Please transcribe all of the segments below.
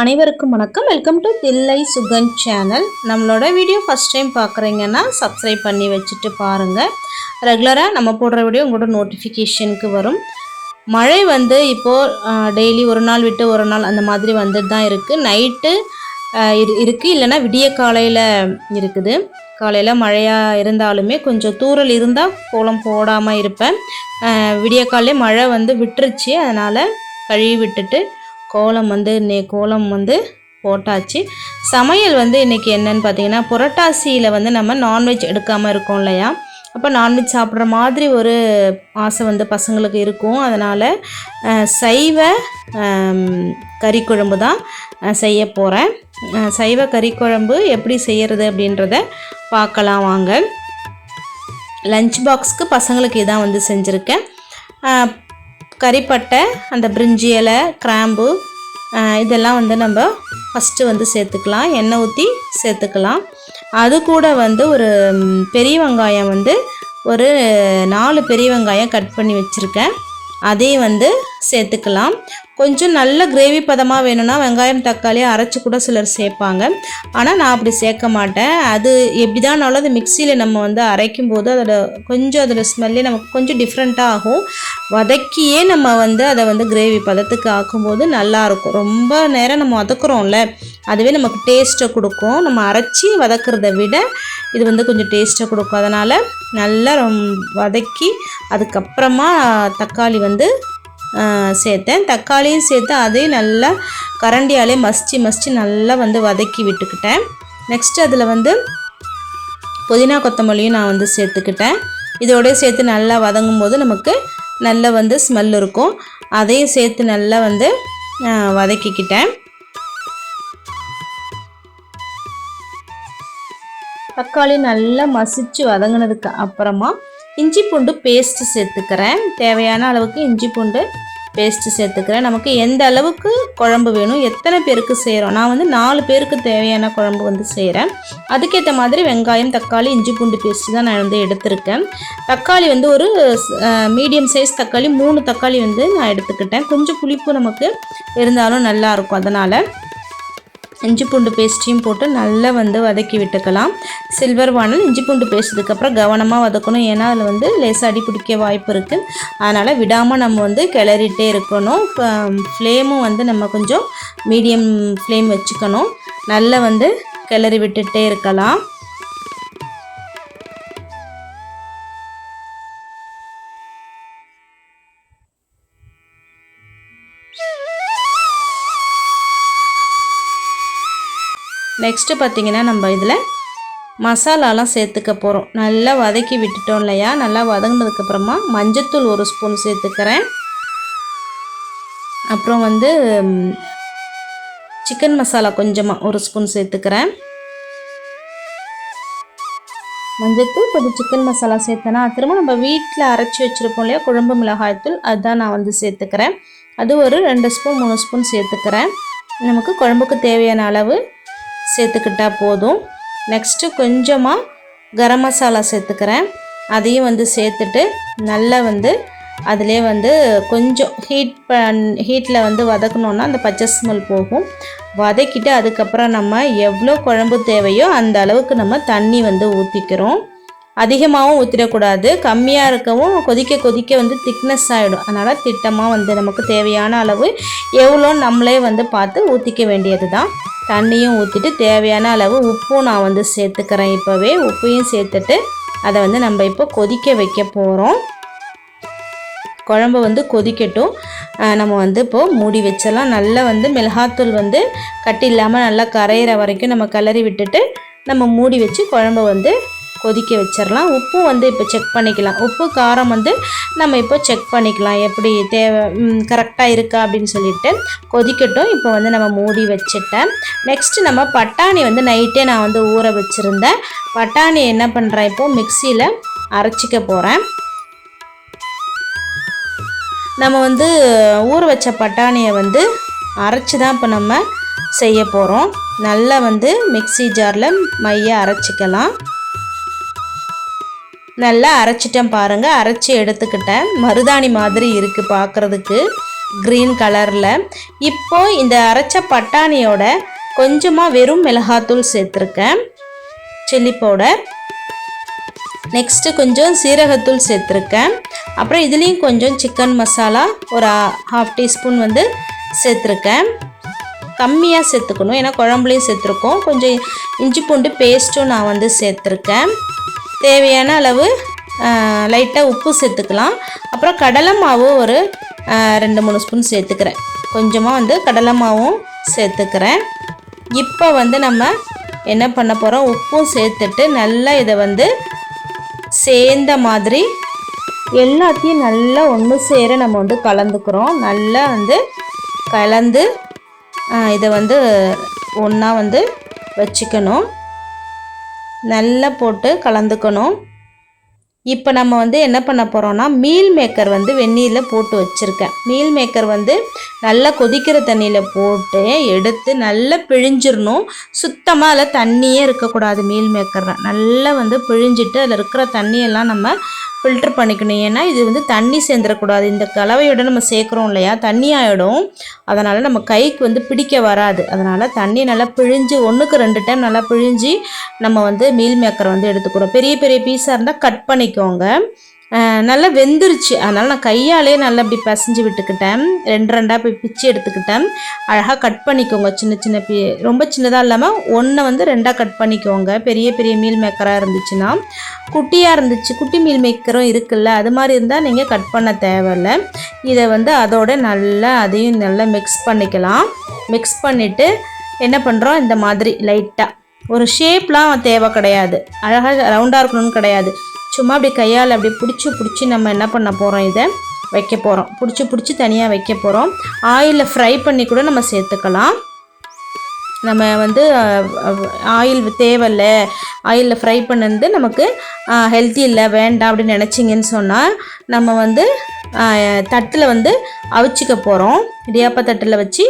அனைவருக்கும் வணக்கம். Welcome to Thillai Sugan channel நம்மளோட வீடியோ ஃபஸ்ட் டைம் பார்க்குறீங்கன்னா சப்ஸ்கிரைப் பண்ணி வச்சுட்டு பாருங்கள் ரெகுலராக நம்ம போடுற வீடியோ உங்களோட நோட்டிஃபிகேஷனுக்கு வரும். மழை வந்து இப்போது டெய்லி ஒரு நாள் விட்டு ஒரு நாள் அந்த மாதிரி வந்துட்டு தான் இருக்குது நைட்டு இரு இருக்குது இல்லைன்னா விடிய காலையில் இருக்குது. காலையில் மழையாக இருந்தாலுமே கொஞ்சம் தூரல் இருந்தால் கோலம் போடாமல் இருப்பேன். விடிய காலையில் மழை வந்து விட்டுருச்சு. அதனால் கழுவி விட்டுட்டு கோலம் வந்து நே கோலம் வந்து போட்டாச்சு. சமையல் வந்து இன்றைக்கி என்னன்னு பார்த்தீங்கன்னா புரட்டாசியில் வந்து நம்ம நான்வெஜ் எடுக்காமல் இருக்கோம் இல்லையா? அப்போ நான்வெஜ் சாப்பிட்ற மாதிரி ஒரு ஆசை வந்து பசங்களுக்கு இருக்கும். அதனால் சைவ கறி குழம்பு தான் செய்ய போகிறேன் சைவ கறி குழம்பு எப்படி செய்கிறது அப்படின்றத பார்க்கலாம் வாங்க. லஞ்ச் பாக்ஸ்க்கு பசங்களுக்கு இதான் வந்து செஞ்சுருக்கேன். கறிப்பட்டை அந்த பிரிஞ்சி இலை கிராம்பு இதெல்லாம் வந்து நம்ம ஃபஸ்ட்டு வந்து சேர்த்துக்கலாம். எண்ணெய் ஊற்றி சேர்த்துக்கலாம். அது கூட வந்து ஒரு பெரிய வெங்காயம் வந்து ஒரு நாலு பெரிய வெங்காயம் கட் பண்ணி வச்சுருக்கேன். அதையும் வந்து சேர்த்துக்கலாம். கொஞ்சம் நல்ல கிரேவி பதமாக வேணும்னா வெங்காயம் தக்காளி அரைச்சி கூட சிலர் சேர்ப்பாங்க. ஆனால் நான் அப்படி சேர்க்க மாட்டேன். அது எப்படி தானாலும் அது மிக்சியில் நம்ம வந்து அரைக்கும் போது அதோட கொஞ்சம் அதோட ஸ்மெல்லே நமக்கு கொஞ்சம் டிஃப்ரெண்ட்டாக ஆகும். வதக்கியே நம்ம வந்து அதை வந்து கிரேவி பதத்துக்கு ஆக்கும்போது நல்லாயிருக்கும் ரொம்ப நேரம் நம்ம வதக்குறோம்ல அதுவே நமக்கு டேஸ்ட்டை கொடுக்கும். நம்ம அரைச்சி வதக்கிறத விட இது வந்து கொஞ்சம் டேஸ்ட்டை கொடுக்கும். அதனால் நல்லா ரொம் வதக்கி அதுக்கப்புறமா தக்காளி வந்து சேர்த்தேன். தக்காளியும் சேர்த்து அதையும் நல்லா கரண்டியாலே மசிச்சு மசிச்சு நல்லா வந்து வதக்கி விட்டுக்கிட்டேன். நெக்ஸ்ட் அதில் வந்து புதினா கொத்தமல்லியும் நான் வந்து சேர்த்துக்கிட்டேன். இதோடய சேர்த்து நல்லா வதங்கும் போது நமக்கு நல்ல வந்து ஸ்மெல் இருக்கும். அதையும் சேர்த்து நல்லா வந்து வதக்கிக்கிட்டேன். தக்காளி நல்லா மசிச்சு வதங்கினதுக்கு அப்புறமா இஞ்சி பூண்டு பேஸ்ட்டு சேர்த்துக்கிறேன். தேவையான அளவுக்கு இஞ்சி பூண்டு பேஸ்ட்டு சேர்த்துக்கிறேன். நமக்கு எந்த அளவுக்கு குழம்பு வேணும் எத்தனை பேருக்கு செய்கிறோம் நான் வந்து நாலு பேருக்கு தேவையான குழம்பு வந்து செய்கிறேன் அதுக்கேற்ற மாதிரி வெங்காயம் தக்காளி இஞ்சி பூண்டு பேஸ்ட்டு தான் நான் வந்து எடுத்திருக்கேன். தக்காளி வந்து ஒரு மீடியம் சைஸ் தக்காளி மூணு தக்காளி வந்து நான் எடுத்துக்கிட்டேன். கொஞ்சம் புளிப்பு நமக்கு இருந்தாலும் நல்லாயிருக்கும் அதனால் இஞ்சி பூண்டு பேஸ்ட்டையும் போட்டு நல்லா வந்து வதக்கி விட்டுக்கலாம். சில்வர் வானல் இஞ்சி பூண்டு பேஸ்ட்டதுக்கப்புறம் கவனமாக வதக்கணும். ஏன்னா அதில் வந்து லேசாக அடி பிடிக்க வாய்ப்பு இருக்குது அதனால் விடாமல் நம்ம வந்து கிளறிட்டே இருக்கணும். ஃப்ளேமும் வந்து நம்ம கொஞ்சம் மீடியம் ஃப்ளேம் வச்சுக்கணும். நல்லா வந்து கிளறி விட்டுகிட்டே இருக்கலாம். நெக்ஸ்ட்டு பார்த்தீங்கன்னா நம்ம இதில் மசாலாலாம் சேர்த்துக்க போகிறோம் நல்லா வதக்கி விட்டுட்டோம் இல்லையா? நல்லா வதங்கினதுக்கப்புறமா மஞ்சத்தூள் ஒரு ஸ்பூன் சேர்த்துக்கிறேன். அப்புறம் வந்து சிக்கன் மசாலா கொஞ்சமாக ஒரு ஸ்பூன் சேர்த்துக்கிறேன். மஞ்சத்தூள் கொஞ்சம் சிக்கன் மசாலா சேர்த்தேன்னா திரும்ப நம்ம வீட்டில் அரைச்சி வச்சுருப்போம் இல்லையா? குழம்பு மிளகாய்த்தூள் அதுதான் நான் வந்து சேர்த்துக்கிறேன். அது ஒரு ரெண்டு ஸ்பூன் மூணு ஸ்பூன் சேர்த்துக்கிறேன். நமக்கு குழம்புக்கு தேவையான அளவு சேர்த்துக்கிட்டா போதும். நெக்ஸ்ட்டு கொஞ்சமாக கரம் மசாலா சேர்த்துக்கிறேன். அதையும் வந்து சேர்த்துட்டு நல்லா வந்து அதிலே வந்து கொஞ்சம் ஹீட் பண் ஹீட்டில் வந்து வதக்கணுன்னா அந்த பச்சை ஸ்மெல் போகும். வதக்கிட்டு அதுக்கப்புறம் நம்ம எவ்வளோ குழம்பு தேவையோ அந்த அளவுக்கு நம்ம தண்ணி வந்து ஊற்றிக்கிறோம் அதிகமாகவும் ஊற்றிடக்கூடாது கம்மியாக இருக்கவும் கொதிக்க கொதிக்க வந்து திக்னஸ் ஆகிடும் அதனால் திட்டமாக வந்து நமக்கு தேவையான அளவு எவ்வளோ நம்மளே வந்து பார்த்து ஊற்றிக்க வேண்டியது தான் தண்ணியும் ஊற்றிட்டு தேவையான அளவு உப்பும் நான் வந்து சேர்த்துக்கிறேன் இப்போவே. உப்பையும் சேர்த்துட்டு அதை வந்து நம்ம இப்போ கொதிக்க வைக்க போகிறோம் குழம்பு வந்து கொதிக்கட்டும். நம்ம வந்து இப்போது மூடி வச்சிடலாம். நல்லா வந்து மிளகாத்தூள் வந்து கட்டி இல்லாமல் நல்லா கரையிற வரைக்கும் நம்ம கிளறி விட்டுட்டு நம்ம மூடி வச்சு குழம்ப வந்து கொதிக்க வச்சிடலாம் உப்பும் வந்து இப்போ செக் பண்ணிக்கலாம். உப்பு காரம் வந்து நம்ம இப்போ செக் பண்ணிக்கலாம். எப்படி தேவை கரெக்டாக இருக்கா அப்படின்னு சொல்லிட்டு கொதிக்கட்டும். இப்போ வந்து நம்ம மூடி வச்சுட்டேன். நெக்ஸ்ட்டு நம்ம பட்டாணி வந்து நைட்டே நான் வந்து ஊற வச்சுருந்தேன். பட்டாணி என்ன பண்ணுறேன் இப்போ மிக்சியில் அரைச்சிக்க போகிறேன் நம்ம வந்து ஊற வச்ச பட்டாணியை வந்து அரைச்சி தான் இப்போ நம்ம செய்ய போகிறோம் நல்லா வந்து மிக்ஸி ஜாரில் மைய அரைச்சிக்கலாம். நல்லா அரைச்சிட்டேன் பாருங்கள் அரைச்சி எடுத்துக்கிட்டேன். மருதாணி மாதிரி இருக்குது பார்க்குறதுக்கு க்ரீன் கலரில் இப்போ இந்த அரைச்ச பட்டாணியோட கொஞ்சமாக வெறும் மிளகாத்தூள் சேர்த்துருக்கேன். சில்லி பவுடர் நெக்ஸ்ட்டு கொஞ்சம் சீரகத்தூள் சேர்த்துருக்கேன். அப்புறம் இதுலேயும் கொஞ்சம் சிக்கன் மசாலா ஒரு ஹாஃப் டீஸ்பூன் வந்து சேர்த்துருக்கேன். கம்மியாக சேர்த்துக்கணும். ஏன்னா குழம்புலையும் சேர்த்துருக்கோம். கொஞ்சம் இஞ்சி பூண்டு பேஸ்ட்டும் நான் வந்து சேர்த்துருக்கேன். தேவையான அளவு லைட்டாக உப்பு சேர்த்துக்கலாம். அப்புறம் கடலை மாவு ஒரு ரெண்டு மூணு ஸ்பூன் சேர்த்துக்கிறேன். கொஞ்சமாக வந்து கடலை மாவும் சேர்த்துக்கிறேன். இப்போ வந்து நம்ம என்ன பண்ண போகிறோம் உப்பும் சேர்த்துட்டு நல்லா இதை வந்து சேர்ந்த மாதிரி எல்லாத்தையும் நல்லா ஒன்று சேர நம்ம வந்து கலந்துக்கிறோம். நல்லா வந்து கலந்து இதை வந்து ஒன்றா வந்து வச்சுக்கணும். நல்லா போட்டு கலந்துக்கணும். இப்போ நம்ம வந்து என்ன பண்ண போகிறோம்னா மீல் மேக்கர் வந்து வெந்நீரில் போட்டு வச்சுருக்கேன். மீல் மேக்கர் வந்து நல்லா கொதிக்கிற தண்ணியில் போட்டு எடுத்து நல்லா பிழிஞ்சிடணும் சுத்தமாக அதில் தண்ணியே இருக்கக்கூடாது மீல் மேக்கரில் நல்லா வந்து பிழிஞ்சிட்டு அதில் இருக்கிற தண்ணியெல்லாம் நம்ம ஃபில்டர் பண்ணிக்கணும். ஏன்னா இது வந்து தண்ணி சேர்ந்துடக்கூடாது இந்த கலவையோட நம்ம சேர்க்குறோம் இல்லையா? தண்ணி ஆகிடும் அதனால் நம்ம கைக்கு வந்து பிடிக்க வராது. அதனால் தண்ணி நல்லா பிழிஞ்சு ஒன்றுக்கு ரெண்டு டைம் நல்லா பிழிஞ்சு நம்ம வந்து மீல் மேக்கரை வந்து எடுத்துக்கிறோம் பெரிய பெரிய பீஸாக இருந்தால் கட் பண்ணிக்கோங்க. நல்லா வெந்துருச்சு. அதனால் நான் கையாலே நல்லா இப்படி பசஞ்சு விட்டுக்கிட்டேன். ரெண்டு ரெண்டாக போய் பிச்சு எடுத்துக்கிட்டேன். அழகாக கட் பண்ணிக்கோங்க. சின்ன சின்ன பி ரொம்ப சின்னதாக இல்லாமல் ஒன்றை வந்து ரெண்டாக கட் பண்ணிக்கோங்க. பெரிய பெரிய மீல் மேக்கராக இருந்துச்சுன்னா. குட்டியாக இருந்துச்சு. குட்டி மீல் மேக்கரும் இருக்குல்ல. அது மாதிரி இருந்தால் நீங்கள் கட் பண்ண தேவையில்ல. இதை வந்து அதோட நல்லா அதையும் நல்லா மிக்ஸ் பண்ணிக்கலாம். மிக்ஸ் பண்ணிவிட்டு என்ன பண்ணுறோம் இந்த மாதிரி லைட்டாக ஒரு ஷேப்லாம் தேவை கிடையாது. அழகாக ரவுண்டாக இருக்கணும்னு கிடையாது. சும்மா அப்படி கையால் அப்படி பிடிச்சி பிடிச்சி நம்ம என்ன பண்ண போகிறோம் இதை? வைக்க போகிறோம் பிடிச்சி பிடிச்சி தனியாக வைக்க போகிறோம் ஆயிலில் ஃப்ரை பண்ணி கூட நம்ம சேர்த்துக்கலாம். நம்ம வந்து ஆயில் தேவையில்ல. ஆயிலில் ஃப்ரை பண்ணது நமக்கு ஹெல்த்தி இல்லை வேண்டாம் அப்படின்னு நினச்சிங்கன்னு சொன்னால் நம்ம வந்து தட்டில் வந்து அவிச்சிக்க போகிறோம் இடியாப்ப தட்டில் வச்சு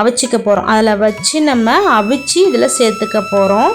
அவிச்சிக்க போகிறோம் அதில் வச்சு நம்ம அவிச்சு இதில் சேர்த்துக்க போகிறோம்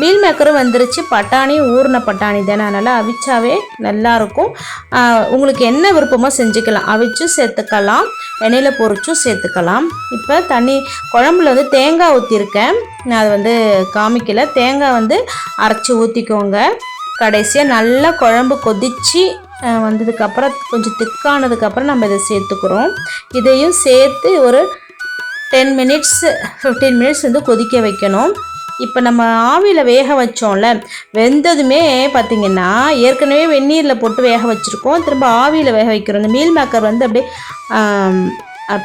மீல் மேக்கரும் வந்துருச்சு. பட்டாணி ஊறின பட்டாணி தானே. அதனால் அவிச்சாவே நல்லாயிருக்கும் உங்களுக்கு என்ன விருப்பமோ செஞ்சுக்கலாம். அவிச்சும் சேர்த்துக்கலாம். எண்ணெயில் பொரிச்சும் சேர்த்துக்கலாம். இப்போ தண்ணி குழம்புல வந்து தேங்காய் ஊற்றிருக்கேன் நான் அதை வந்து காமிக்கல. தேங்காய் வந்து அரைச்சி ஊற்றிக்கோங்க கடைசியாக நல்லா குழம்பு கொதித்து வந்ததுக்கப்புறம் கொஞ்சம் திக்கானதுக்கப்புறம் நம்ம இதை சேர்த்துக்கிறோம். இதையும் சேர்த்து ஒரு டென் மினிட்ஸ் ஃபிஃப்டீன் மினிட்ஸ் வந்து கொதிக்க வைக்கணும். இப்போ நம்ம ஆவியில் வேக வச்சோம்ல வெந்ததுமே பார்த்திங்கன்னா ஏற்கனவே வெந்நீரில் போட்டு வேக வச்சுருக்கோம். திரும்ப ஆவியில் வேக வைக்கிறோம். இந்த மீல் மேக்கர் வந்து அப்படியே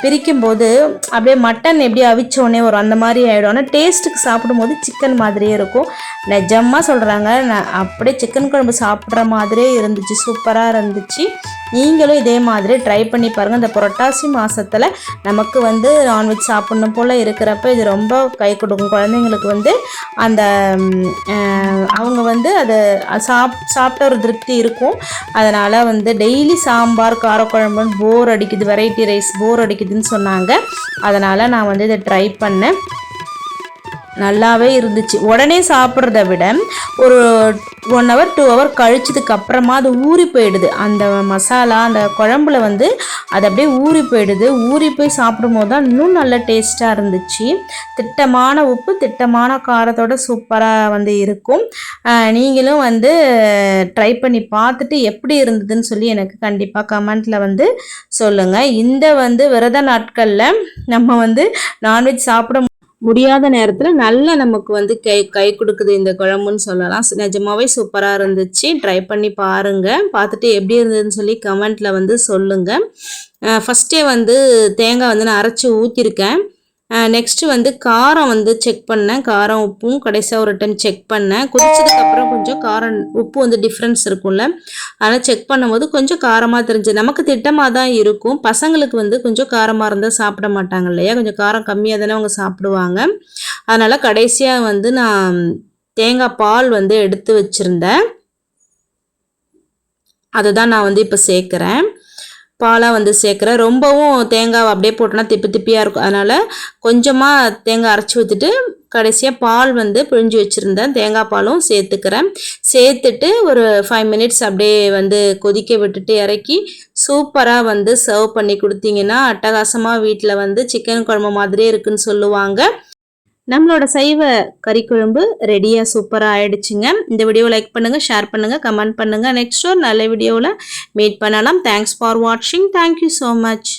பிரிக்கும் போது பிரிக்கும்போது அப்படியே மட்டன் எப்படி அவிச்சோடனே வரும் அந்த மாதிரி ஆகிடும் ஆனால் டேஸ்ட்டுக்கு சாப்பிடும்போது சிக்கன் மாதிரியே இருக்கும். நிஜமாக சொல்கிறாங்க நான் அப்படியே சிக்கன் குழம்பு சாப்பிட்ற மாதிரியே இருந்துச்சு சூப்பராக இருந்துச்சு. நீங்களும் இதே மாதிரி ட்ரை பண்ணி பாருங்கள் இந்த புரட்டாசி மாதத்தில் நமக்கு வந்து நான்வெஜ் சாப்பிட்ணும் போல் இருக்கிறப்ப இது ரொம்ப கை கொடுக்கும். குழந்தைங்களுக்கு வந்து அந்த அவங்க வந்து அதை சாப் சாப்பிட்ட ஒரு திருப்தி இருக்கும். அதனால் வந்து டெய்லி சாம்பார் காரக்குழம்புன்னு போர் அடிக்குது. வெரைட்டி ரைஸ் போர் கிடைக்குதுன்னு சொன்னாங்க. அதனால் நான் வந்து இதை ட்ரை பண்ணேன். நல்லாவே இருந்துச்சு. உடனே சாப்பிட்றத விட ஒரு ஒன் ஹவர் டூ ஹவர் கழிச்சதுக்கு அப்புறமா அது ஊறி போயிடுது. அந்த மசாலா அந்த குழம்புல வந்து அது அப்படியே ஊறி போயிடுது. ஊறி போய் சாப்பிடும்போது தான் இன்னும் நல்ல டேஸ்ட்டாக இருந்துச்சு. திட்டமான உப்பு திட்டமான காரத்தோட சூப்பராக வந்து இருக்கும். நீங்களும் வந்து ட்ரை பண்ணி பார்த்துட்டு எப்படி இருந்ததுன்னு சொல்லி எனக்கு கண்டிப்பாக கமெண்ட்டில் வந்து சொல்லுங்கள் இந்த வந்து விரத நாட்களில் நம்ம வந்து நான்வெஜ் சாப்பிட முடியாத நேரத்தில் நல்லா நமக்கு வந்து கை கை கொடுக்குது இந்த குழம்புன்னு சொல்லலாம். நிஜமாவே சூப்பராக இருந்துச்சு. ட்ரை பண்ணி பாருங்கள் பார்த்துட்டு எப்படி இருந்ததுன்னு சொல்லி கமெண்ட்டில் வந்து சொல்லுங்கள் ஃபஸ்ட்டே வந்து தேங்காய் வந்து நான் அரைச்சி ஊற்றிருக்கேன் நெக்ஸ்ட்டு வந்து காரம் வந்து செக் பண்ணேன். காரம் உப்பும் கடைசியாக ஒரு டைம் செக் பண்ணேன். குடிச்சதுக்கப்புறம் கொஞ்சம் காரம் உப்பு வந்து டிஃப்ரென்ஸ் இருக்கும்ல. அதனால் செக் பண்ணும்போது கொஞ்சம் காரமாக தெரிஞ்சு நமக்கு திட்டமாக தான் இருக்கும். பசங்களுக்கு வந்து கொஞ்சம் காரமாக இருந்தால் சாப்பிட மாட்டாங்க இல்லையா? கொஞ்சம் காரம் கம்மியாக தானே அவங்க சாப்பிடுவாங்க. அதனால் கடைசியாக வந்து நான் தேங்காய் பால் வந்து எடுத்து வச்சுருந்தேன். அதை தான் நான் வந்து இப்போ சேர்க்குறேன். பாலாக வந்து சேர்க்குறேன் ரொம்பவும் தேங்காய் அப்படியே போட்டோன்னா திப்பி திப்பியாக இருக்கும். அதனால் கொஞ்சமாக தேங்காய் அரைச்சி ஊற்றிட்டு கடைசியாக பால் வந்து பிழிஞ்சு வச்சுருந்தேன் தேங்காய் பாலும் சேர்த்துக்கிறேன். சேர்த்துட்டு ஒரு ஃபைவ் மினிட்ஸ் அப்படியே வந்து கொதிக்க விட்டுட்டு இறக்கி சூப்பராக வந்து சர்வ் பண்ணி கொடுத்தீங்கன்னா அட்டகாசமாக வீட்டில் வந்து சிக்கன் குழம்பு மாதிரியே இருக்குன்னு சொல்லுவாங்க. நம்மளோட சைவ கறி குழம்பு ரெடியாக சூப்பராக ஆயிடுச்சுங்க. இந்த வீடியோவை லைக் பண்ணுங்கள் ஷேர் பண்ணுங்கள் கமெண்ட் பண்ணுங்கள் நெக்ஸ்ட் ஒரு நல்ல வீடியோவில் மீட் பண்ணலாம். தேங்க்ஸ் ஃபார் வாட்சிங் தேங்க்யூ ஸோ மச்